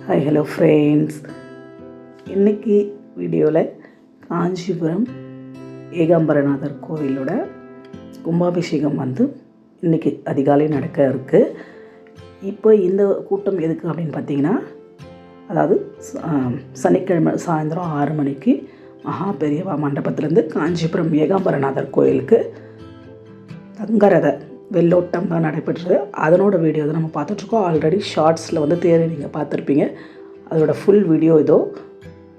Hi hello friends இன்றைக்கி வீடியோவில் காஞ்சிபுரம் ஏகாம்பரநாதர் கோவிலோட கும்பாபிஷேகம் வந்து இன்றைக்கி அதிகாலை நடக்க இருக்குது இப்போ இந்த கூட்டம் எதுக்கு அப்படின்னு பார்த்தீங்கன்னா அதாவது ச- சனிக்கிழமை சாயந்தரம் ஆறு மணிக்கு மகா பெரியவா மண்டபத்திலேருந்து காஞ்சிபுரம் ஏகாம்பரநாதர் கோயிலுக்கு தங்கரத வெள்ளோட்டம் தான் நடைபெற்றது. அதனோட வீடியோ தான் நம்ம பார்த்துட்ருக்கோம். ஆல்ரெடி ஷார்ட்ஸில் வந்து தேர்வு நீங்கள் பார்த்துருப்பீங்க. அதோட ஃபுல் வீடியோ இதோ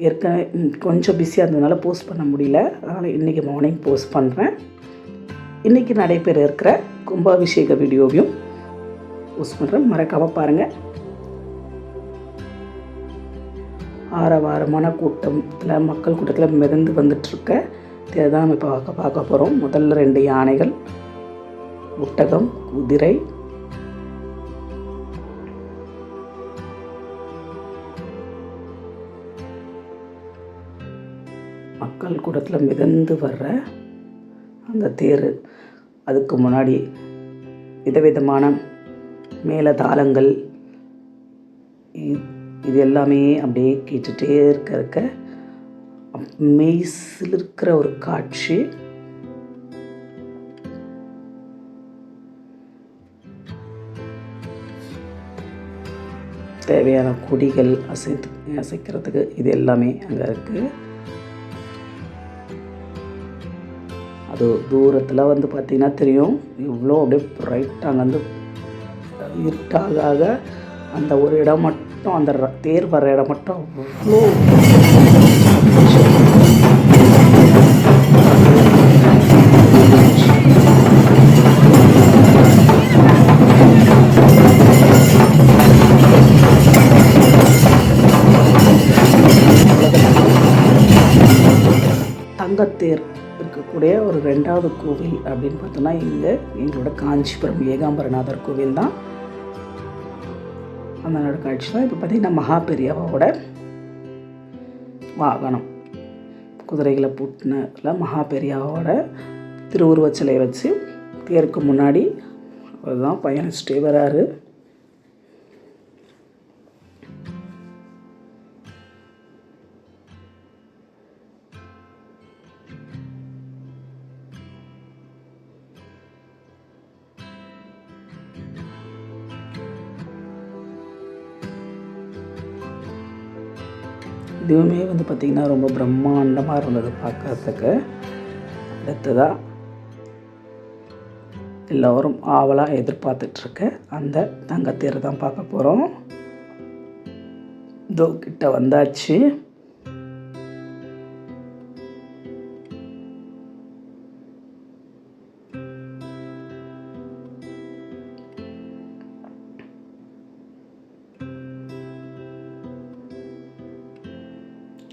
ஏற்கனவே கொஞ்சம் பிஸியாக இருந்ததுனால போஸ்ட் பண்ண முடியல. அதனால் இன்றைக்கி மார்னிங் போஸ்ட் பண்ணுறேன் இன்றைக்கி நடைபெற இருக்கிற கும்பாபிஷேக வீடியோவையும் போஸ்ட் பண்ணுறேன் மறக்காமல் பாருங்கள் ஆரவாரமான கூட்டத்தில் மக்கள் கூட்டத்தில் மிதந்து வந்துட்டுருக்க இதை தான் நம்ம இப்போ பார்க்க பார்க்க போகிறோம் முதல்ல ரெண்டு யானைகள். ஒட்டகம் குதிரை. மக்கள் கூட்டத்தில் மிதந்து வர்ற அந்த தேர் அதுக்கு முன்னாடி விதவிதமான மேலதாளங்கள் இ- இது எல்லாமே அப்படியே கேட்டுகிட்டே இருக்க இருக்க மெய்ஸில் இருக்கிற ஒரு காட்சி. தேவையான கொடிகள் அசைத்து அசைக்கிறதுக்கு இது எல்லாமே அங்கே இருக்குது அது தூரத்தில் வந்து பார்த்திங்கன்னா தெரியும். இவ்வளோ அப்படியே பிரைட்டாக அங்கே வந்து இருட்டாக ஆக அந்த ஒரு இடம் மட்டும் அந்த தேர் வர்ற இடம் மட்டும் அவ்வளோ தங்கத்தேர் இருக்கக்கூடிய ஒரு ரெண்டாவது கோவில் அப்படின்னு பார்த்தோன்னா இங்கே எங்களோட காஞ்சிபுரம் ஏகாம்பரநாதர் கோவில் தான். அந்த நட காட்சி தான். இப்போ பார்த்திங்கன்னா மகா பெரியாவோட வாகனம். குதிரைகளை பூட்டினதில் மகா பெரியாவோட திருவுருவச் சிலை வச்சு தேருக்கு முன்னாடி அதுதான் பயணிச்சுட்டே வராரு. இதுவுமே வந்து பார்த்திங்கன்னா ரொம்ப பிரம்மாண்டமாக இருந்தது பார்க்கறதுக்கு. அடுத்ததாக எல்லோரும் ஆவலாக எதிர்பார்த்துட்ருக்க அந்த தங்கத்தேர் தான் பார்க்க போகிறோம் இதோ கிட்ட வந்தாச்சு.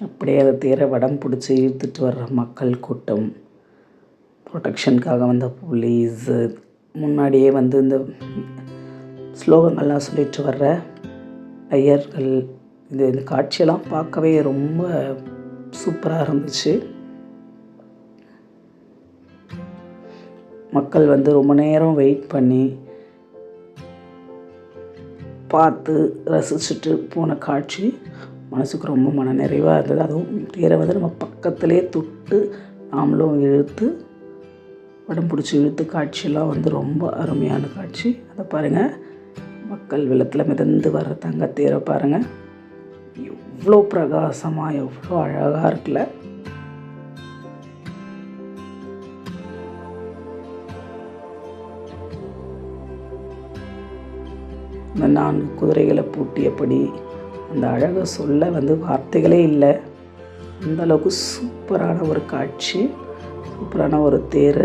அப்படியே அதை தேர வடம் பிடிச்சி இழுத்துட்டு வர்ற மக்கள் கூட்டம். ப்ரொடெக்ஷனுக்காக வந்த போலீஸு முன்னாடியே வந்து இந்த ஸ்லோகங்கள்லாம் சொல்லிட்டு வர்ற ஐயர்கள் இது இந்த காட்சியெல்லாம் பார்க்கவே ரொம்ப சூப்பராக இருந்துச்சு. மக்கள் வந்து ரொம்ப நேரம் வெயிட் பண்ணி பார்த்து ரசிச்சுட்டு போன காட்சி. மனசுக்கு ரொம்ப மன நிறைவாக இருந்தது. அதுவும் தேரை வந்து நம்ம பக்கத்திலே தொட்டு நாமளும் இழுத்து உடம்பு பிடிச்சி இழுத்து காட்சியெல்லாம் வந்து ரொம்ப அருமையான காட்சி. அதை பாருங்கள் மக்கள் வெள்ளத்தில் மிதந்து வர்ற தங்க தேரை பாருங்கள் எவ்வளோ பிரகாசமாக எவ்வளோ அழகாக இருக்குல்ல. இந்த நான்கு குதிரைகளை பூட்டியபடி அந்த அழகை சொல்ல வந்து வார்த்தைகளே இல்லை. அந்த அளவுக்கு சூப்பரான ஒரு காட்சி சூப்பரான ஒரு தேர்.